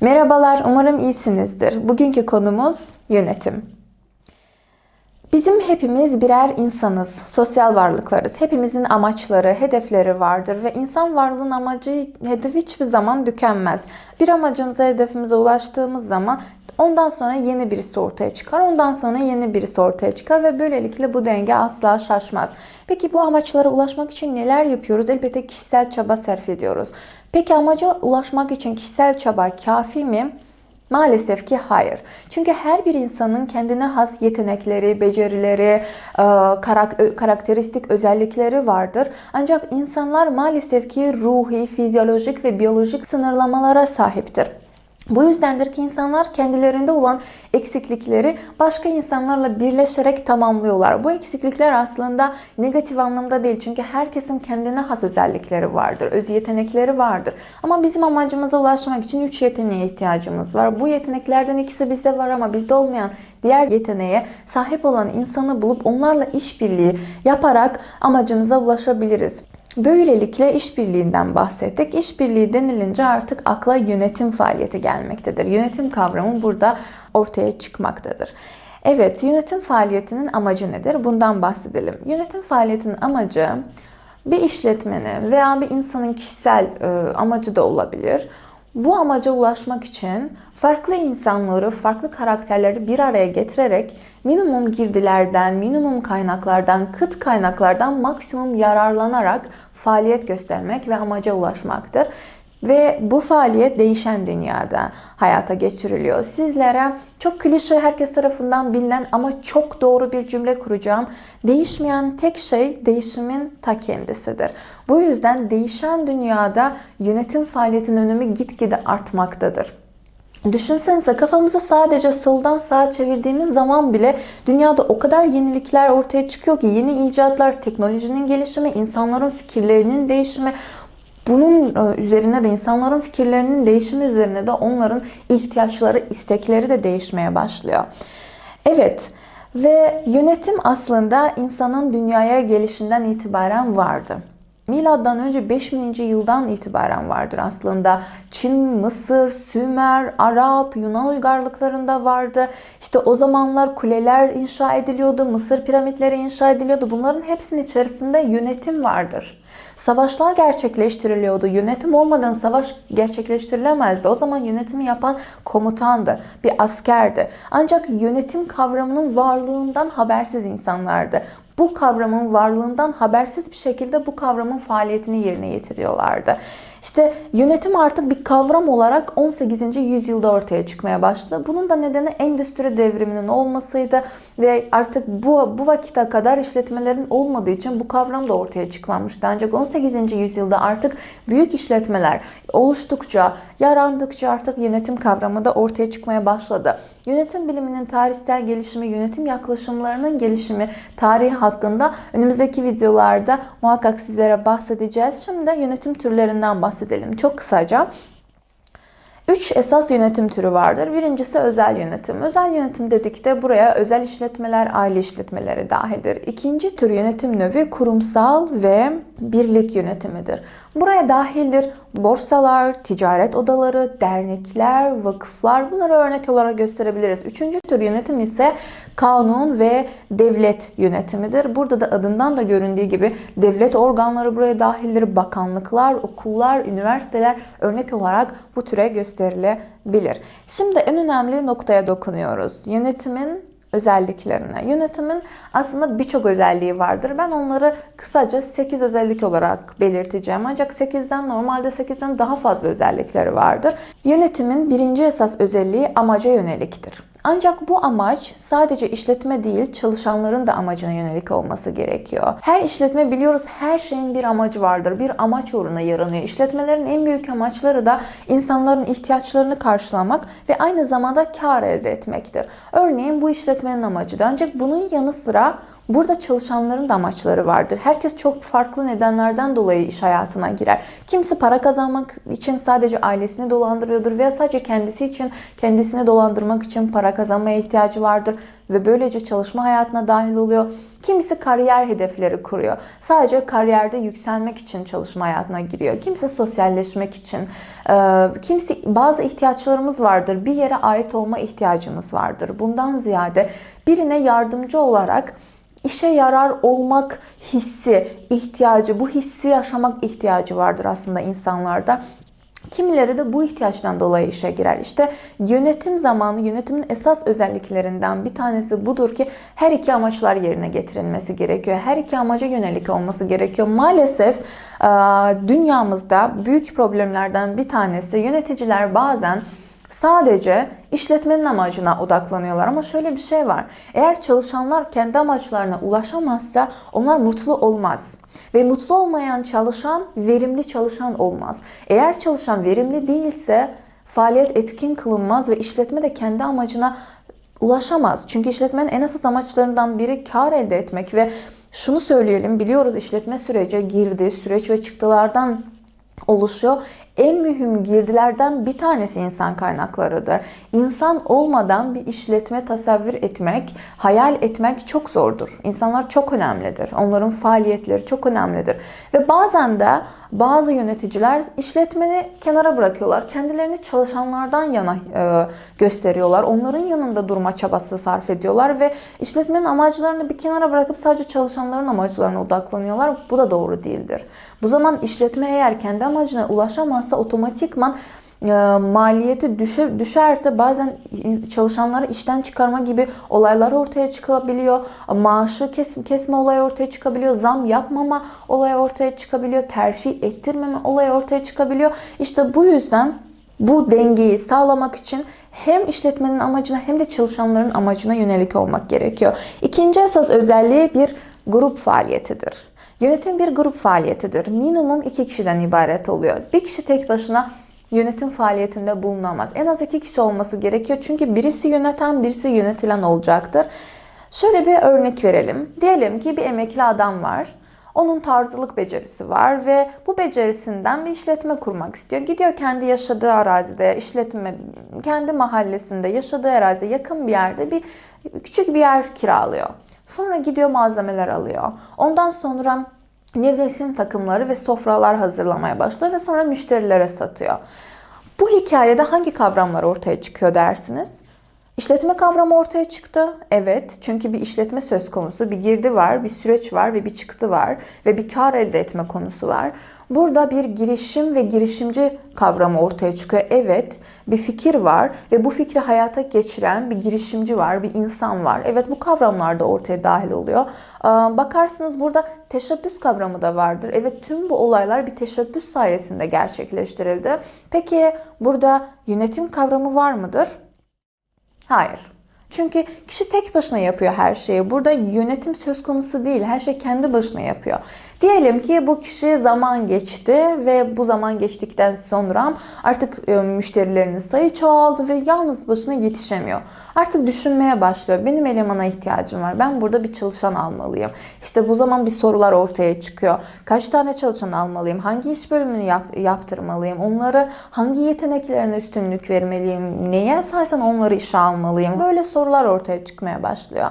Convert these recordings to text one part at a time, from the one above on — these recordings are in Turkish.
Merhabalar, umarım iyisinizdir. Bugünkü konumuz yönetim. Bizim hepimiz birer insanız, sosyal varlıklarız. Hepimizin amaçları, hedefleri vardır ve insan varlığının amacı, hedefi hiçbir zaman tükenmez. Bir amacımıza, hedefimize ulaştığımız zaman ondan sonra yeni birisi ortaya çıkar, ondan sonra yeni birisi ortaya çıkar ve böylelikle bu denge asla şaşmaz. Peki bu amaçlara ulaşmak için neler yapıyoruz? Elbette kişisel çaba sarf ediyoruz. Peki amaca ulaşmak için kişisel çaba kafi mi? Maalesef ki hayır. Çünkü her bir insanın kendine has yetenekleri, becerileri, e, karak- karakteristik özellikleri vardır. Ancak insanlar maalesef ki ruhi, fizyolojik ve biyolojik sınırlamalara sahiptir. Bu yüzdendir ki insanlar kendilerinde olan eksiklikleri başka insanlarla birleşerek tamamlıyorlar. Bu eksiklikler aslında negatif anlamda değil. Çünkü herkesin kendine has özellikleri vardır, öz yetenekleri vardır. Ama bizim amacımıza ulaşmak için üç yeteneğe ihtiyacımız var. Bu yeteneklerden ikisi bizde var ama bizde olmayan diğer yeteneğe sahip olan insanı bulup onlarla işbirliği yaparak amacımıza ulaşabiliriz. Böylelikle işbirliğinden bahsettik. İşbirliği denilince artık akla yönetim faaliyeti gelmektedir. Yönetim kavramı burada ortaya çıkmaktadır. Evet, yönetim faaliyetinin amacı nedir? Bundan bahsedelim. Yönetim faaliyetinin amacı bir işletmenin veya bir insanın kişisel e, amacı da olabilir. Bu amaca ulaşmak için farklı insanları, farklı karakterleri bir araya getirerek minimum girdilerden, minimum kaynaklardan, kıt kaynaklardan maksimum yararlanarak faaliyet göstermek ve amaca ulaşmaktır. Ve bu faaliyet değişen dünyada hayata geçiriliyor. Sizlere çok klişe herkes tarafından bilinen ama çok doğru bir cümle kuracağım. Değişmeyen tek şey değişimin ta kendisidir. Bu yüzden değişen dünyada yönetim faaliyetinin önemi gitgide artmaktadır. Düşünsenize kafamızı sadece soldan sağa çevirdiğimiz zaman bile dünyada o kadar yenilikler ortaya çıkıyor ki yeni icatlar, teknolojinin gelişimi, insanların fikirlerinin değişimi, bunun e, üzerine de insanların fikirlerinin değişimi üzerine de onların ihtiyaçları, istekleri de değişmeye başlıyor. Evet ve yönetim aslında insanın dünyaya gelişinden itibaren vardı. Milattan önce 5000. yıldan itibaren vardır aslında. Çin, Mısır, Sümer, Arap, Yunan uygarlıklarında vardı. İşte o zamanlar kuleler inşa ediliyordu, Mısır piramitleri inşa ediliyordu. Bunların hepsinin içerisinde yönetim vardır. Savaşlar gerçekleştiriliyordu. Yönetim olmadan savaş gerçekleştirilemezdi. O zaman yönetimi yapan komutandı, bir askerdi. Ancak yönetim kavramının varlığından habersiz insanlardı bu kavramın varlığından habersiz bir şekilde bu kavramın faaliyetini yerine getiriyorlardı. İşte yönetim artık bir kavram olarak 18. yüzyılda ortaya çıkmaya başladı. Bunun da nedeni endüstri devriminin olmasıydı ve artık bu, bu vakite kadar işletmelerin olmadığı için bu kavram da ortaya çıkmamıştı. Ancak 18. yüzyılda artık büyük işletmeler oluştukça, yarandıkça artık yönetim kavramı da ortaya çıkmaya başladı. Yönetim biliminin tarihsel gelişimi, yönetim yaklaşımlarının gelişimi, tarihi hakkında önümüzdeki videolarda muhakkak sizlere bahsedeceğiz. Şimdi yönetim türlerinden bahsedelim çok kısaca. Üç esas yönetim türü vardır. Birincisi özel yönetim. Özel yönetim dedik de buraya özel işletmeler, aile işletmeleri dahildir. İkinci tür yönetim növi kurumsal ve birlik yönetimidir. Buraya dahildir borsalar, ticaret odaları, dernekler, vakıflar bunları örnek olarak gösterebiliriz. Üçüncü tür yönetim ise kanun ve devlet yönetimidir. Burada da adından da göründüğü gibi devlet organları buraya dahildir. Bakanlıklar, okullar, üniversiteler örnek olarak bu türe gösterilebilir. Şimdi en önemli noktaya dokunuyoruz. Yönetimin özelliklerine. Yönetimin aslında birçok özelliği vardır. Ben onları kısaca 8 özellik olarak belirteceğim. Ancak 8'den normalde 8'den daha fazla özellikleri vardır. Yönetimin birinci esas özelliği amaca yöneliktir. Ancak bu amaç sadece işletme değil, çalışanların da amacına yönelik olması gerekiyor. Her işletme biliyoruz her şeyin bir amacı vardır. Bir amaç uğruna yaranıyor. İşletmelerin en büyük amaçları da insanların ihtiyaçlarını karşılamak ve aynı zamanda kar elde etmektir. Örneğin bu işletmenin amacı da ancak bunun yanı sıra burada çalışanların da amaçları vardır. Herkes çok farklı nedenlerden dolayı iş hayatına girer. Kimisi para kazanmak için sadece ailesini dolandırıyordur veya sadece kendisi için kendisini dolandırmak için para para kazanmaya ihtiyacı vardır ve böylece çalışma hayatına dahil oluyor. Kimisi kariyer hedefleri kuruyor. Sadece kariyerde yükselmek için çalışma hayatına giriyor. Kimisi sosyalleşmek için. Ee, kimisi bazı ihtiyaçlarımız vardır. Bir yere ait olma ihtiyacımız vardır. Bundan ziyade birine yardımcı olarak işe yarar olmak hissi, ihtiyacı, bu hissi yaşamak ihtiyacı vardır aslında insanlarda. Kimileri de bu ihtiyaçtan dolayı işe girer. İşte yönetim zamanı, yönetimin esas özelliklerinden bir tanesi budur ki her iki amaçlar yerine getirilmesi gerekiyor. Her iki amaca yönelik olması gerekiyor. Maalesef dünyamızda büyük problemlerden bir tanesi yöneticiler bazen sadece işletmenin amacına odaklanıyorlar. Ama şöyle bir şey var. Eğer çalışanlar kendi amaçlarına ulaşamazsa onlar mutlu olmaz. Ve mutlu olmayan çalışan verimli çalışan olmaz. Eğer çalışan verimli değilse faaliyet etkin kılınmaz ve işletme de kendi amacına ulaşamaz. Çünkü işletmenin en esas amaçlarından biri kar elde etmek ve şunu söyleyelim biliyoruz işletme sürece girdi, süreç ve çıktılardan oluşuyor. En mühim girdilerden bir tanesi insan kaynaklarıdır. İnsan olmadan bir işletme tasavvur etmek, hayal etmek çok zordur. İnsanlar çok önemlidir. Onların faaliyetleri çok önemlidir. Ve bazen de bazı yöneticiler işletmeni kenara bırakıyorlar. Kendilerini çalışanlardan yana e, gösteriyorlar. Onların yanında durma çabası sarf ediyorlar ve işletmenin amaclarını bir kenara bırakıp sadece çalışanların amaclarına odaklanıyorlar. Bu da doğru değildir. Bu zaman işletme eğer kendi amacına ulaşamazsa otomatikman e, maliyeti düşer, düşerse bazen çalışanları işten çıkarma gibi olaylar ortaya çıkabiliyor. Maaşı kes, kesme olayı ortaya çıkabiliyor. Zam yapmama olayı ortaya çıkabiliyor. Terfi ettirmeme olayı ortaya çıkabiliyor. İşte bu yüzden bu dengeyi sağlamak için hem işletmenin amacına hem de çalışanların amacına yönelik olmak gerekiyor. İkinci esas özelliği bir grup faaliyetidir. Yönetim bir grup faaliyetidir. Minimum iki kişiden ibaret oluyor. Bir kişi tek başına yönetim faaliyetinde bulunamaz. En az iki kişi olması gerekiyor. Çünkü birisi yöneten, birisi yönetilen olacaktır. Şöyle bir örnek verelim. Diyelim ki bir emekli adam var. Onun tarzılık becerisi var ve bu becerisinden bir işletme kurmak istiyor. Gidiyor kendi yaşadığı arazide, işletme, kendi mahallesinde, yaşadığı arazide yakın bir yerde bir küçük bir yer kiralıyor. Sonra gidiyor malzemeler alıyor. Ondan sonra nevresim takımları ve sofralar hazırlamaya başlıyor ve sonra müşterilere satıyor. Bu hikayede hangi kavramlar ortaya çıkıyor dersiniz? İşletme kavramı ortaya çıktı. Evet. Çünkü bir işletme söz konusu. Bir girdi var, bir süreç var ve bir çıktı var. Ve bir kar elde etme konusu var. Burada bir girişim ve girişimci kavramı ortaya çıkıyor. Evet. Bir fikir var ve bu fikri hayata geçiren bir girişimci var, bir insan var. Evet bu kavramlar da ortaya dahil oluyor. Bakarsınız burada teşebbüs kavramı da vardır. Evet tüm bu olaylar bir teşebbüs sayesinde gerçekleştirildi. Peki burada yönetim kavramı var mıdır? Hayır. Çünkü kişi tek başına yapıyor her şeyi. Burada yönetim söz konusu değil. Her şey kendi başına yapıyor. Diyelim ki bu kişi zaman geçti ve bu zaman geçtikten sonra artık e, müşterilerinin sayı çoğaldı ve yalnız başına yetişemiyor. Artık düşünmeye başlıyor. Benim elemana ihtiyacım var. Ben burada bir çalışan almalıyım. İşte bu zaman bir sorular ortaya çıkıyor. Kaç tane çalışan almalıyım? Hangi iş bölümünü yap, yaptırmalıyım? Onları hangi yeteneklerine üstünlük vermeliyim? Neye esasen onları işe almalıyım? Böyle sorular ortaya çıkmaya başlıyor.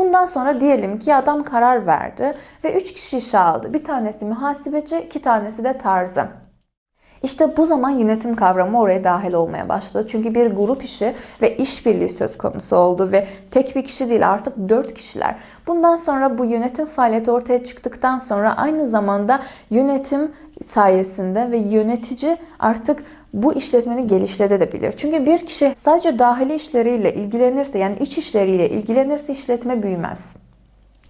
Bundan sonra diyelim ki adam karar verdi ve 3 kişi işe aldı. Bir tanesi muhasebeci, iki tanesi de tarzı. İşte bu zaman yönetim kavramı oraya dahil olmaya başladı. Çünkü bir grup işi ve işbirliği söz konusu oldu ve tek bir kişi değil artık dört kişiler. Bundan sonra bu yönetim faaliyeti ortaya çıktıktan sonra aynı zamanda yönetim sayesinde ve yönetici artık bu işletmeni geliştirebilir. Çünkü bir kişi sadece dahili işleriyle ilgilenirse yani iç işleriyle ilgilenirse işletme büyümez.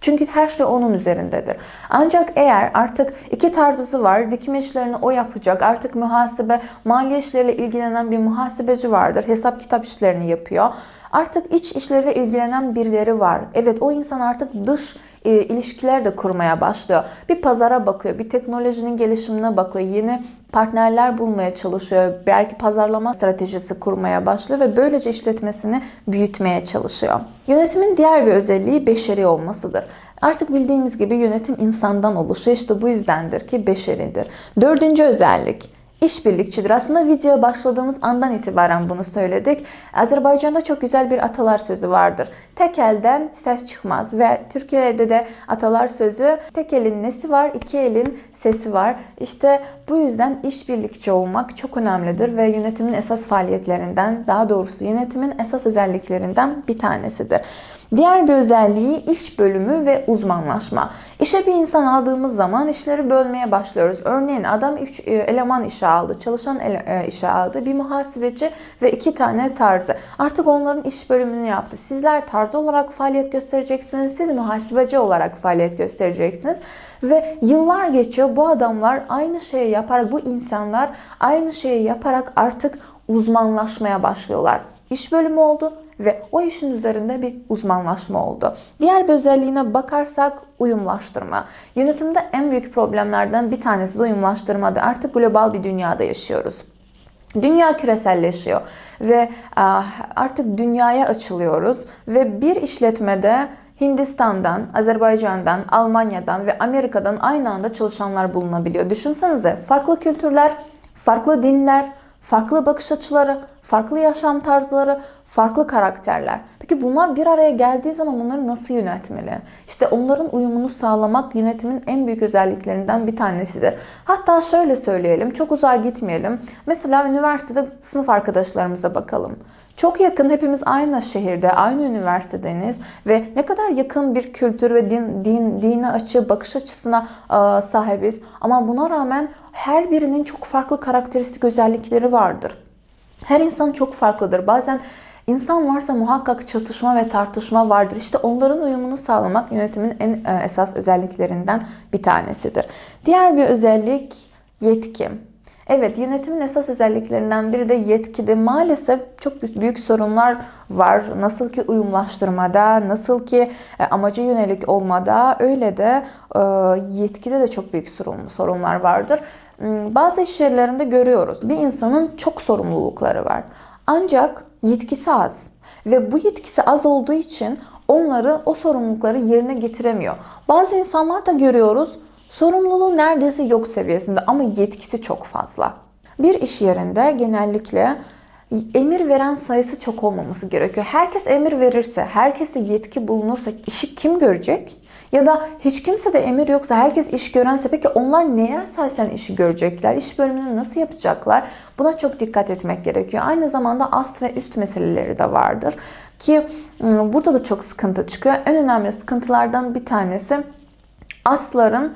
Çünkü her şey onun üzerindedir. Ancak eğer artık iki tarzısı var, dikim işlerini o yapacak, artık muhasebe, mali işleriyle ilgilenen bir muhasebeci vardır, hesap kitap işlerini yapıyor. Artık iç işleriyle ilgilenen birileri var. Evet o insan artık dış e, ilişkiler de kurmaya başlıyor. Bir pazara bakıyor, bir teknolojinin gelişimine bakıyor, yeni partnerler bulmaya çalışıyor. Belki pazarlama stratejisi kurmaya başlıyor ve böylece işletmesini büyütmeye çalışıyor. Yönetimin diğer bir özelliği beşeri olmasıdır. Artık bildiğimiz gibi yönetim insandan oluşuyor. İşte bu yüzdendir ki beşeridir. Dördüncü özellik işbirlikçidir. Aslında videoya başladığımız andan itibaren bunu söyledik. Azerbaycan'da çok güzel bir atalar sözü vardır. Tek elden ses çıkmaz ve Türkiye'de de atalar sözü tek elin nesi var, iki elin sesi var. İşte bu yüzden işbirlikçi olmak çok önemlidir ve yönetimin esas faaliyetlerinden, daha doğrusu yönetimin esas özelliklerinden bir tanesidir. Diğer bir özelliği iş bölümü ve uzmanlaşma. İşe bir insan aldığımız zaman işleri bölmeye başlıyoruz. Örneğin adam 3 eleman işe aldı, çalışan ele, e, işe aldı, bir muhasebeci ve iki tane tarzı. Artık onların iş bölümünü yaptı. Sizler tarzı olarak faaliyet göstereceksiniz, siz muhasebeci olarak faaliyet göstereceksiniz. Ve yıllar geçiyor bu adamlar aynı şeyi yaparak, bu insanlar aynı şeyi yaparak artık uzmanlaşmaya başlıyorlar. İş bölümü oldu ve o işin üzerinde bir uzmanlaşma oldu. Diğer bir özelliğine bakarsak uyumlaştırma. Yönetimde en büyük problemlerden bir tanesi de uyumlaştırmadı. Artık global bir dünyada yaşıyoruz. Dünya küreselleşiyor ve artık dünyaya açılıyoruz ve bir işletmede Hindistan'dan, Azerbaycan'dan, Almanya'dan ve Amerika'dan aynı anda çalışanlar bulunabiliyor. Düşünsenize farklı kültürler, farklı dinler, farklı bakış açıları, farklı yaşam tarzları, farklı karakterler. Peki bunlar bir araya geldiği zaman bunları nasıl yönetmeli? İşte onların uyumunu sağlamak yönetimin en büyük özelliklerinden bir tanesidir. Hatta şöyle söyleyelim, çok uzağa gitmeyelim. Mesela üniversitede sınıf arkadaşlarımıza bakalım. Çok yakın hepimiz aynı şehirde, aynı üniversitedeniz ve ne kadar yakın bir kültür ve din, din dine açı, bakış açısına e, sahibiz. Ama buna rağmen her birinin çok farklı karakteristik özellikleri vardır. Her insan çok farklıdır. Bazen İnsan varsa muhakkak çatışma ve tartışma vardır. İşte onların uyumunu sağlamak yönetimin en e, esas özelliklerinden bir tanesidir. Diğer bir özellik yetki. Evet yönetimin esas özelliklerinden biri de yetkide maalesef çok büyük sorunlar var. Nasıl ki uyumlaştırmada, nasıl ki e, amaca yönelik olmada öyle de e, yetkide de çok büyük sorunlar vardır. Hmm, bazı iş yerlerinde görüyoruz. Bir insanın çok sorumlulukları var. Ancak yetkisi az. Ve bu yetkisi az olduğu için onları, o sorumlulukları yerine getiremiyor. Bazı insanlar da görüyoruz sorumluluğu neredeyse yok seviyesinde ama yetkisi çok fazla. Bir iş yerinde genellikle emir veren sayısı çok olmaması gerekiyor. Herkes emir verirse, herkeste yetki bulunursa işi kim görecek? Ya da hiç kimse de emir yoksa herkes iş görense peki onlar neye esasen işi görecekler? İş bölümünü nasıl yapacaklar? Buna çok dikkat etmek gerekiyor. Aynı zamanda ast ve üst meseleleri de vardır. Ki ıı, burada da çok sıkıntı çıkıyor. En önemli sıkıntılardan bir tanesi astların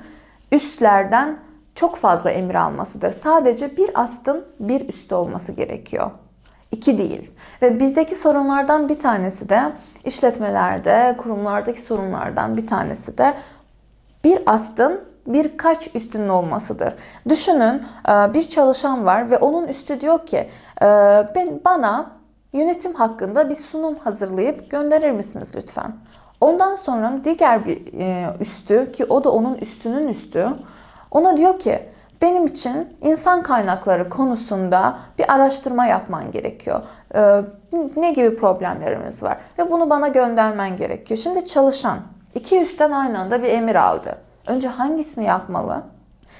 üstlerden çok fazla emir almasıdır. Sadece bir astın bir üstü olması gerekiyor. İki değil. Ve bizdeki sorunlardan bir tanesi de işletmelerde, kurumlardaki sorunlardan bir tanesi de bir astın birkaç üstünün olmasıdır. Düşünün e, bir çalışan var ve onun üstü diyor ki e, ben bana yönetim hakkında bir sunum hazırlayıp gönderir misiniz lütfen? Ondan sonra diğer bir e, üstü ki o da onun üstünün üstü ona diyor ki benim için insan kaynakları konusunda bir araştırma yapman gerekiyor. Ee, ne gibi problemlerimiz var ve bunu bana göndermen gerekiyor. Şimdi çalışan iki üstten aynı anda bir emir aldı. Önce hangisini yapmalı?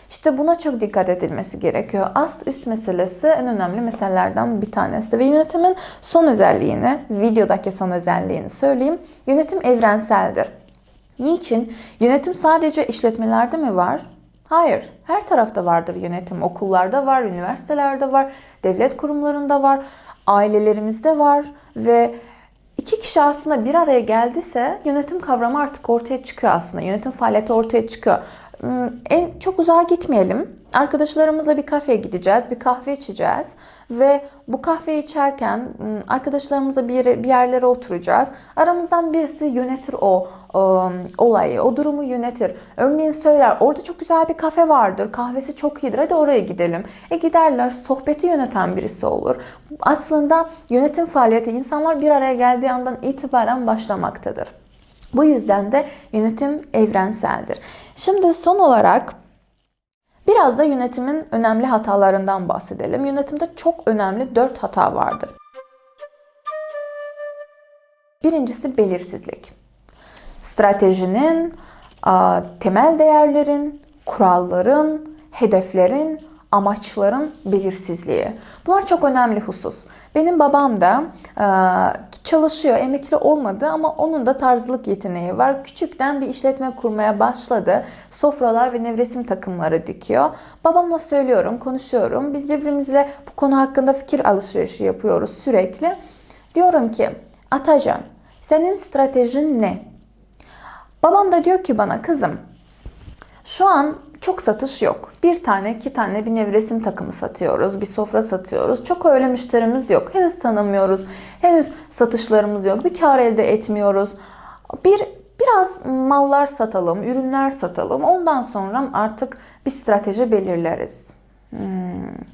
İşte buna çok dikkat edilmesi gerekiyor. Ast üst meselesi en önemli meselelerden bir tanesi. Ve yönetimin son özelliğini, videodaki son özelliğini söyleyeyim. Yönetim evrenseldir. Niçin? Yönetim sadece işletmelerde mi var? Hayır. Her tarafta vardır yönetim. Okullarda var, üniversitelerde var, devlet kurumlarında var, ailelerimizde var ve iki kişi aslında bir araya geldiyse yönetim kavramı artık ortaya çıkıyor aslında. Yönetim faaliyeti ortaya çıkıyor. En çok uzağa gitmeyelim. Arkadaşlarımızla bir kafeye gideceğiz, bir kahve içeceğiz ve bu kahve içerken hmm, arkadaşlarımızla bir, bir yerlere oturacağız. Aramızdan birisi yönetir o um, olayı, o durumu yönetir. Örneğin söyler, orada çok güzel bir kafe vardır, kahvesi çok iyidir, hadi oraya gidelim. E giderler, sohbeti yöneten birisi olur. Aslında yönetim faaliyeti insanlar bir araya geldiği andan itibaren başlamaktadır. Bu yüzden de yönetim evrenseldir. Şimdi son olarak biraz da yönetimin önemli hatalarından bahsedelim. Yönetimde çok önemli 4 hata vardır. Birincisi belirsizlik. Stratejinin, temel değerlerin, kuralların, hedeflerin amaçların belirsizliği. Bunlar çok önemli husus. Benim babam da e, çalışıyor, emekli olmadı ama onun da tarzlık yeteneği var. Küçükten bir işletme kurmaya başladı. Sofralar ve nevresim takımları dikiyor. Babamla söylüyorum, konuşuyorum. Biz birbirimizle bu konu hakkında fikir alışverişi yapıyoruz sürekli. Diyorum ki, Atacan, senin stratejin ne? Babam da diyor ki bana, kızım, şu an çok satış yok. Bir tane, iki tane bir nevresim takımı satıyoruz, bir sofra satıyoruz. Çok öyle müşterimiz yok. Henüz tanımıyoruz. Henüz satışlarımız yok. Bir kar elde etmiyoruz. Bir biraz mallar satalım, ürünler satalım. Ondan sonra artık bir strateji belirleriz. Hmm,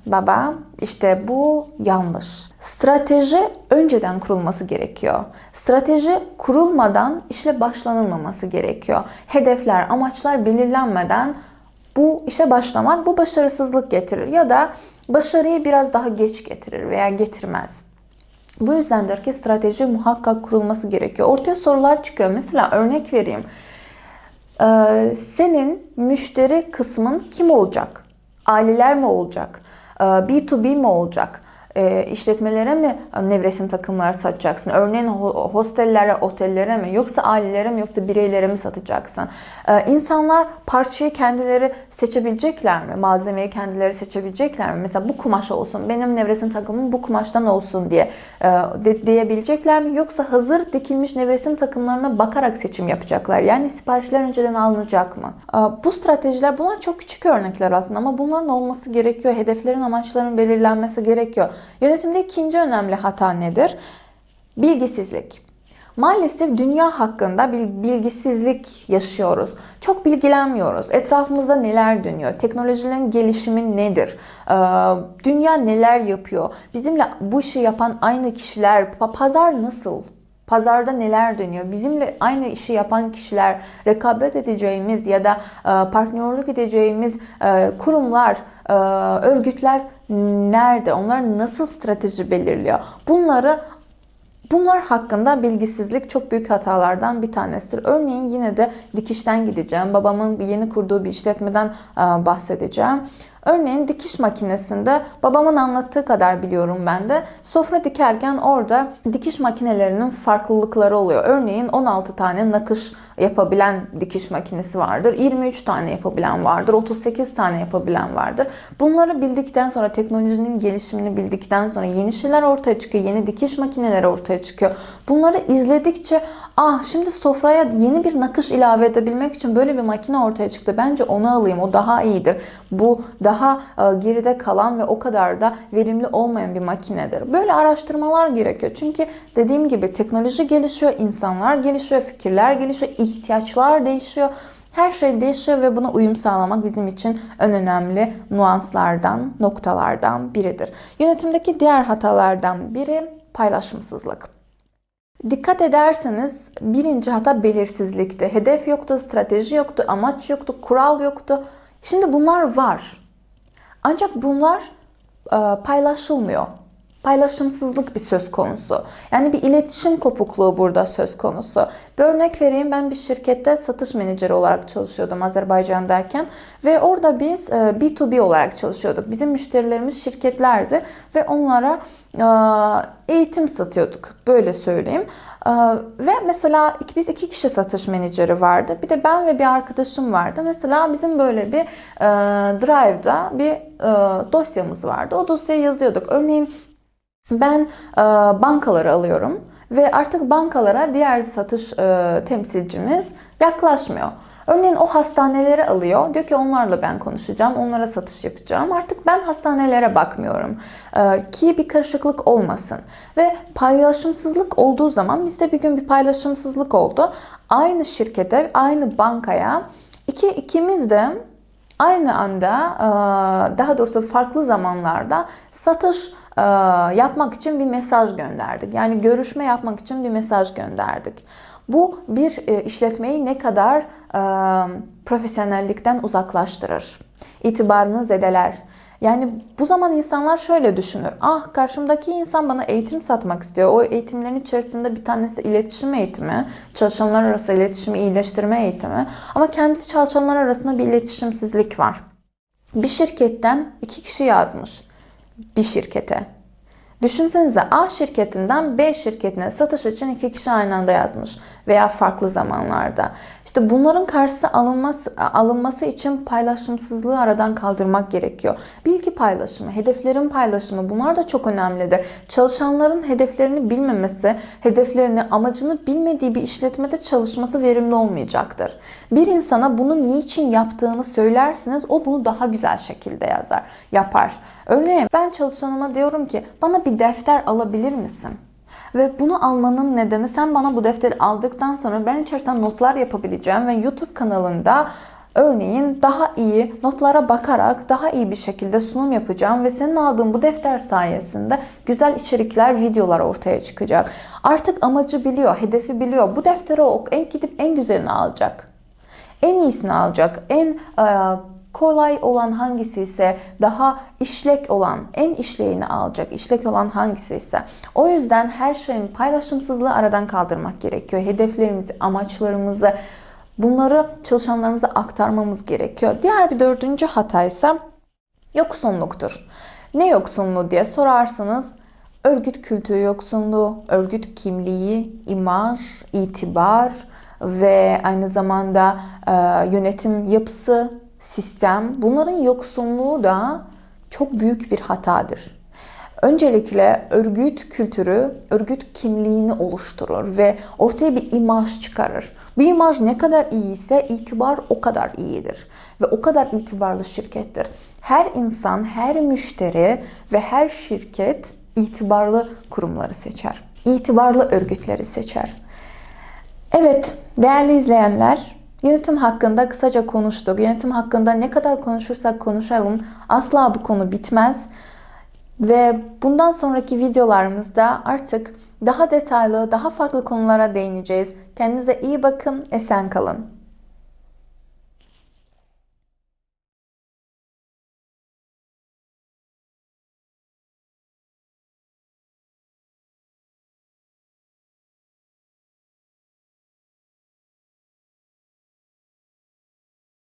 baba işte bu yanlış. Strateji önceden kurulması gerekiyor. Strateji kurulmadan işle başlanılmaması gerekiyor. Hedefler, amaçlar belirlenmeden bu işe başlamak bu başarısızlık getirir ya da başarıyı biraz daha geç getirir veya getirmez. Bu yüzdendir ki strateji muhakkak kurulması gerekiyor. Ortaya sorular çıkıyor. Mesela örnek vereyim. Ee, senin müşteri kısmın kim olacak? Aileler mi olacak? Ee, B2B mi olacak? E, işletmelere mi nevresim takımları satacaksın? Örneğin hostellere, otellere mi? Yoksa ailelere mi? Yoksa bireylere mi satacaksın? E, insanlar parçayı kendileri seçebilecekler mi? Malzemeyi kendileri seçebilecekler mi? Mesela bu kumaş olsun, benim nevresim takımım bu kumaştan olsun diye e, de, diyebilecekler mi? Yoksa hazır dikilmiş nevresim takımlarına bakarak seçim yapacaklar. Yani siparişler önceden alınacak mı? E, bu stratejiler bunlar çok küçük örnekler aslında ama bunların olması gerekiyor. Hedeflerin, amaçların belirlenmesi gerekiyor. Yönetimde ikinci önemli hata nedir? Bilgisizlik. Maalesef dünya hakkında bilgisizlik yaşıyoruz. Çok bilgilenmiyoruz. Etrafımızda neler dönüyor? Teknolojilerin gelişimi nedir? Ee, dünya neler yapıyor? Bizimle bu işi yapan aynı kişiler, pazar nasıl? Pazarda neler dönüyor? Bizimle aynı işi yapan kişiler, rekabet edeceğimiz ya da e, partnerlik edeceğimiz e, kurumlar, e, örgütler nerede? Onlar nasıl strateji belirliyor? Bunları Bunlar hakkında bilgisizlik çok büyük hatalardan bir tanesidir. Örneğin yine de dikişten gideceğim. Babamın yeni kurduğu bir işletmeden bahsedeceğim. Örneğin dikiş makinesinde babamın anlattığı kadar biliyorum ben de. Sofra dikerken orada dikiş makinelerinin farklılıkları oluyor. Örneğin 16 tane nakış yapabilen dikiş makinesi vardır. 23 tane yapabilen vardır. 38 tane yapabilen vardır. Bunları bildikten sonra teknolojinin gelişimini bildikten sonra yeni şeyler ortaya çıkıyor. Yeni dikiş makineleri ortaya çıkıyor. Bunları izledikçe ah şimdi sofraya yeni bir nakış ilave edebilmek için böyle bir makine ortaya çıktı. Bence onu alayım. O daha iyidir. Bu daha daha e, geride kalan ve o kadar da verimli olmayan bir makinedir. Böyle araştırmalar gerekiyor. Çünkü dediğim gibi teknoloji gelişiyor, insanlar gelişiyor, fikirler gelişiyor, ihtiyaçlar değişiyor. Her şey değişiyor ve buna uyum sağlamak bizim için en önemli nuanslardan, noktalardan biridir. Yönetimdeki diğer hatalardan biri paylaşımsızlık. Dikkat ederseniz birinci hata belirsizlikti. Hedef yoktu, strateji yoktu, amaç yoktu, kural yoktu. Şimdi bunlar var. Ancak bunlar paylaşılmıyor. Paylaşımsızlık bir söz konusu. Yani bir iletişim kopukluğu burada söz konusu. Bir örnek vereyim. Ben bir şirkette satış menajeri olarak çalışıyordum Azerbaycan'dayken. Ve orada biz B2B e, olarak çalışıyorduk. Bizim müşterilerimiz şirketlerdi. Ve onlara e, eğitim satıyorduk. Böyle söyleyeyim. Ee, ve mesela biz iki kişi satış menajeri vardı. Bir de ben ve bir arkadaşım vardı. Mesela bizim böyle bir e, Drive'da bir e, dosyamız vardı. O dosyayı yazıyorduk. Örneğin ben e, bankaları alıyorum ve artık bankalara diğer satış e, temsilcimiz yaklaşmıyor. Örneğin o hastaneleri alıyor. Diyor ki onlarla ben konuşacağım. Onlara satış yapacağım. Artık ben hastanelere bakmıyorum. Ee, ki bir karışıklık olmasın. Ve paylaşımsızlık olduğu zaman bizde bir gün bir paylaşımsızlık oldu. Aynı şirkete, aynı bankaya iki ikimiz de aynı anda e, daha doğrusu farklı zamanlarda satış e, yapmak için bir mesaj gönderdik. Yani görüşme yapmak için bir mesaj gönderdik. Bu bir e, işletmeyi ne kadar e, profesyonellikten uzaklaştırır. İtibarını zedeler. Yani bu zaman insanlar şöyle düşünür. Ah karşımdaki insan bana eğitim satmak istiyor. O eğitimlerin içerisinde bir tanesi iletişim eğitimi, çalışanlar arası iletişimi iyileştirme eğitimi. Ama kendi çalışanlar arasında bir iletişimsizlik var. Bir şirketten iki kişi yazmış bir şirkete. Düşünsenize A şirketinden B şirketine satış için iki kişi aynı anda yazmış veya farklı zamanlarda. İşte bunların karşısı alınması, alınması için paylaşımsızlığı aradan kaldırmak gerekiyor. Bilgi paylaşımı, hedeflerin paylaşımı bunlar da çok önemlidir. Çalışanların hedeflerini bilmemesi, hedeflerini, amacını bilmediği bir işletmede çalışması verimli olmayacaktır. Bir insana bunu niçin yaptığını söylersiniz, o bunu daha güzel şekilde yazar, yapar. Örneğin ben çalışanıma diyorum ki bana bir defter alabilir misin? Ve bunu almanın nedeni sen bana bu defteri aldıktan sonra ben içerisinden notlar yapabileceğim ve YouTube kanalında örneğin daha iyi notlara bakarak daha iyi bir şekilde sunum yapacağım ve senin aldığın bu defter sayesinde güzel içerikler, videolar ortaya çıkacak. Artık amacı biliyor, hedefi biliyor. Bu defteri o en gidip en güzelini alacak. En iyisini alacak. En e, kolay olan hangisi ise daha işlek olan, en işleyini alacak. İşlek olan hangisi ise. O yüzden her şeyin paylaşımsızlığı aradan kaldırmak gerekiyor. Hedeflerimizi, amaçlarımızı bunları çalışanlarımıza aktarmamız gerekiyor. Diğer bir dördüncü hata ise yoksunluktur. Ne yoksunluğu diye sorarsanız örgüt kültürü yoksunluğu, örgüt kimliği, imaj, itibar ve aynı zamanda e, yönetim yapısı, sistem bunların yoksunluğu da çok büyük bir hatadır. Öncelikle örgüt kültürü, örgüt kimliğini oluşturur ve ortaya bir imaj çıkarır. Bu imaj ne kadar iyi ise itibar o kadar iyidir ve o kadar itibarlı şirkettir. Her insan, her müşteri ve her şirket itibarlı kurumları seçer. İtibarlı örgütleri seçer. Evet, değerli izleyenler, Yönetim hakkında kısaca konuştuk. Yönetim hakkında ne kadar konuşursak konuşalım asla bu konu bitmez. Ve bundan sonraki videolarımızda artık daha detaylı, daha farklı konulara değineceğiz. Kendinize iyi bakın, esen kalın.